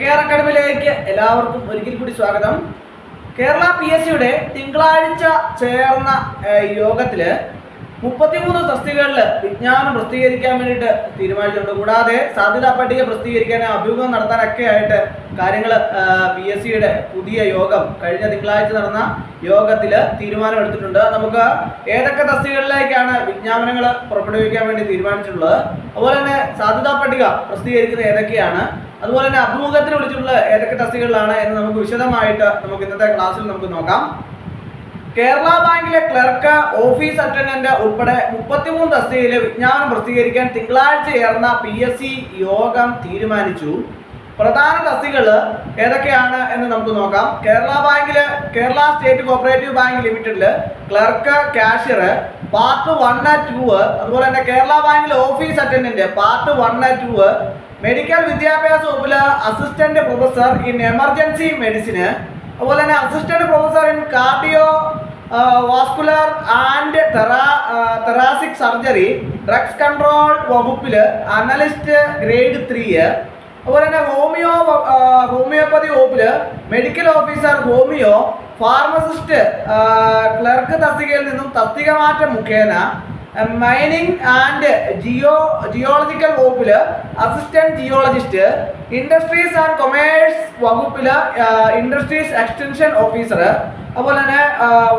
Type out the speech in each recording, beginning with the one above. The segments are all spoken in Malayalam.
കെയർ അക്കാഡമിയിലേക്ക് എല്ലാവർക്കും ഒരിക്കൽ കൂടി സ്വാഗതം. കേരള പി എസ് സിയുടെ തിങ്കളാഴ്ച ചേർന്ന യോഗത്തിൽ മുപ്പത്തിമൂന്ന് തസ്തികകളിൽ വിജ്ഞാനം പ്രസിദ്ധീകരിക്കാൻ വേണ്ടിയിട്ട് തീരുമാനിച്ചിട്ടുണ്ട്. കൂടാതെ സാധ്യതാ പട്ടിക പ്രസിദ്ധീകരിക്കാൻ അഭിമുഖം നടത്താനൊക്കെ ആയിട്ട് കാര്യങ്ങൾ പി എസ് സിയുടെ പുതിയ യോഗം കഴിഞ്ഞ തിങ്കളാഴ്ച നടന്ന യോഗത്തിൽ തീരുമാനമെടുത്തിട്ടുണ്ട്. നമുക്ക് ഏതൊക്കെ തസ്തികകളിലേക്കാണ് വിജ്ഞാപനങ്ങൾ പുറപ്പെടുവിക്കാൻ വേണ്ടി തീരുമാനിച്ചിട്ടുള്ളത്? അതുപോലെ തന്നെ സാധ്യതാ പട്ടിക പ്രസിദ്ധീകരിക്കുന്നത് ഏതൊക്കെയാണ്? അതുപോലെ തന്നെ അഭിമുഖത്തിന് വിളിച്ചിട്ടുള്ള ഏതൊക്കെ തസ്തികകളിലാണ് എന്ന് നമുക്ക് വിശദമായിട്ട് നമുക്ക് ഇന്നത്തെ ക്ലാസ്സിൽ നമുക്ക് നോക്കാം. കേരള ബാങ്കിലെ ക്ലർക്ക് ഓഫീസ് അറ്റൻഡന്റ് ഉൾപ്പെടെ മുപ്പത്തിമൂന്ന് തസ്തികയിലെ വിജ്ഞാപനം പ്രസിദ്ധീകരിക്കാൻ തിങ്കളാഴ്ച ചേർന്ന പി എസ് സി യോഗം തീരുമാനിച്ചു. പ്രധാന തസ്തികൾ ഏതൊക്കെയാണ് എന്ന് നമുക്ക് നോക്കാം. കേരള ബാങ്കിൽ കേരള സ്റ്റേറ്റ് കോപ്പറേറ്റീവ് ബാങ്ക് ലിമിറ്റഡിൽ clerk cashier part one two അതുപോലെ തന്നെ കേരള ബാങ്കിലെ office attendant part one two medical വിദ്യാഭ്യാസ വകുപ്പിൽ assistant professor in emergency medicine അതുപോലെ തന്നെ assistant professor in cardiovascular and തെറാ thoracic surgery drugs control വകുപ്പിൽ അനലിസ്റ്റ് ഗ്രേഡ് ത്രീ അതുപോലെ തന്നെ ഹോമിയോ ഹോമിയോപ്പതി വകുപ്പിൽ medical officer homeo pharmacist clerk തസ്തികയിൽ നിന്നും തസ്തിക മാറ്റം മുഖേന മൈനിങ് ആൻഡ് ജിയോ ജിയോളജിക്കൽ വകുപ്പിൽ assistant geologist industries and commerce വകുപ്പിൽ ഇൻഡസ്ട്രീസ് എക്സ്റ്റൻഷൻ ഓഫീസർ അതുപോലെ തന്നെ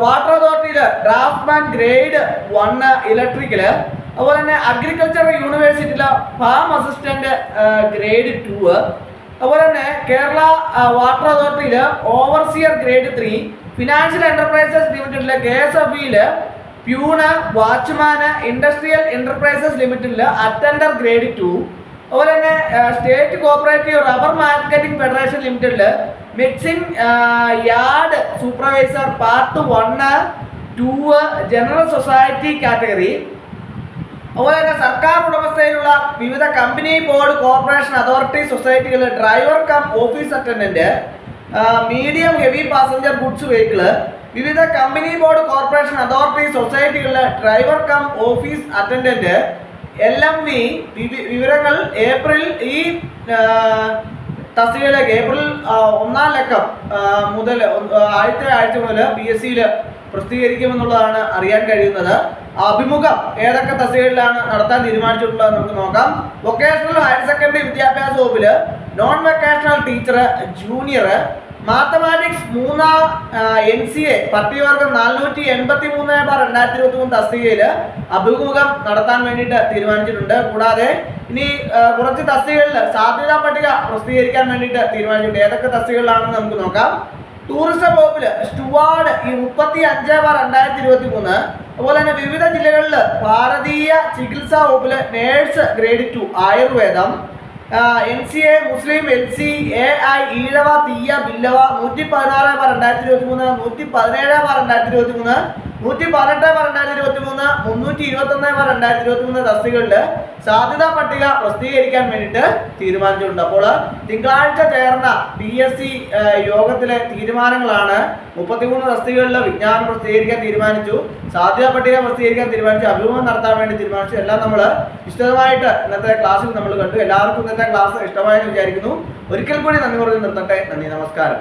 വാട്ടർ അതോറിറ്റിയിൽ ഡ്രാഫ്റ്റ്മാൻ ഗ്രേഡ് വൺ ഇലക്ട്രിക്കൽ അതുപോലെ തന്നെ അഗ്രികൾച്ചർ യൂണിവേഴ്സിറ്റിയിലെ ഫാം അസിസ്റ്റന്റ് ഗ്രേഡ് ടു അതുപോലെ തന്നെ Kerala water അതോറിറ്റിയിൽ overseer grade three financial enterprises ലിമിറ്റഡിലെ K S F ബിയിൽ പ്യൂണ് വാച്ച്മാന് ഇൻഡസ്ട്രിയൽ എന്റർപ്രൈസസ് ലിമിറ്റഡിൽ അറ്റൻഡർ ഗ്രേഡ് ടു അതുപോലെ തന്നെ state cooperative rubber marketing federation ലിമിറ്റഡിൽ mixing yard supervisor part one two general society category അതുപോലെ തന്നെ സർക്കാർ ഉടമസ്ഥയിലുള്ള വിവിധ company board corporation authority സൊസൈറ്റികളിൽ driver cum office attendant medium heavy passenger goods vehicle വിവിധ company board corporation authority സൊസൈറ്റികളിലെ driver cum office attendant L M V വിവരങ്ങൾ ഏപ്രിൽ ഈ തസ്തികയിലേക്ക് ഏപ്രിൽ ഒന്നാം ലക്കം മുതൽ ആദ്യത്തെ ആഴ്ച മുതൽ പി എസ് സിയിൽ പ്രസിദ്ധീകരിക്കുമെന്നുള്ളതാണ് അറിയാൻ കഴിയുന്നത്. അഭിമുഖം ഏതൊക്കെ തസ്തികകളിലാണ് നടത്താൻ തീരുമാനിച്ചിട്ടുള്ളത് നമുക്ക് നോക്കാം. വൊക്കേഷണൽ ഹയർ സെക്കൻഡറി വിദ്യാഭ്യാസ വകുപ്പിൽ non vocational teacher junior mathematics മൂന്നാം എൻ സി എ പട്ടികവർഗം നാനൂറ്റി എൺപത്തി മൂന്ന് ബാർ രണ്ടായിരത്തി ഇരുപത്തി മൂന്ന് തസ്തികയിൽ അഭിമുഖം നടത്താൻ വേണ്ടിയിട്ട് തീരുമാനിച്ചിട്ടുണ്ട്. കൂടാതെ ഇനി കുറച്ച് തസ്തികകളിൽ സാധ്യതാ പട്ടിക പ്രസിദ്ധീകരിക്കാൻ വേണ്ടിയിട്ട് തീരുമാനിച്ചിട്ടുണ്ട്. ഏതൊക്കെ തസ്തികകളിലാണെന്ന് നമുക്ക് നോക്കാം. ടൂറിസം വകുപ്പിൽ സ്റ്റുവാർഡ് ഈ മുപ്പത്തി അഞ്ച് ബാർ രണ്ടായിരത്തി ഇരുപത്തി മൂന്ന് അതുപോലെ തന്നെ വിവിധ ജില്ലകളിൽ ഭാരതീയ ചികിത്സാ വകുപ്പിൽ നേഴ്സ് ഗ്രേഡ് ടു ആയുർവേദം N C A Muslim N C A I Ezhava Thiyya Billava നൂറ്റി പതിനാറ് ബാർ രണ്ടായിരത്തി ഇരുപത്തി മൂന്ന് നൂറ്റി പതിനേഴ് ബാർ രണ്ടായിരത്തി ഇരുപത്തി മൂന്ന് നൂറ്റി പതിനെട്ട് ബാർ രണ്ടായിരത്തി ഇരുപത്തി മൂന്ന് മുന്നൂറ്റി ഇരുപത്തി ഒന്ന് ബാർ രണ്ടായിരത്തി ഇരുപത്തി മൂന്ന് തസ്തികളിൽ സാധ്യതാ പട്ടിക പ്രസിദ്ധീകരിക്കാൻ വേണ്ടിയിട്ട് തീരുമാനിച്ചിട്ടുണ്ട്. അപ്പോൾ തിങ്കളാഴ്ച ചേർന്ന പി എസ് സി യോഗത്തിലെ തീരുമാനങ്ങളാണ് മുപ്പത്തിമൂന്ന് തസ്തികളിൽ വിജ്ഞാനം പ്രസിദ്ധീകരിക്കാൻ തീരുമാനിച്ചു. സാധ്യതാ പട്ടിക പ്രസിദ്ധീകരിക്കാൻ തീരുമാനിച്ചു. അഭിമുഖം നടത്താൻ വേണ്ടി തീരുമാനിച്ചു. എല്ലാം നമ്മൾ വിശദമായിട്ട് ഇന്നത്തെ ക്ലാസ്സിൽ നമ്മൾ കണ്ടു. എല്ലാവർക്കും ഇന്നത്തെ ക്ലാസ് ഇഷ്ടമായെന്ന് വിചാരിക്കുന്നു. ഒരിക്കൽ കൂടി നന്ദി പറഞ്ഞു നിർത്തട്ടെ. നന്ദി നമസ്കാരം.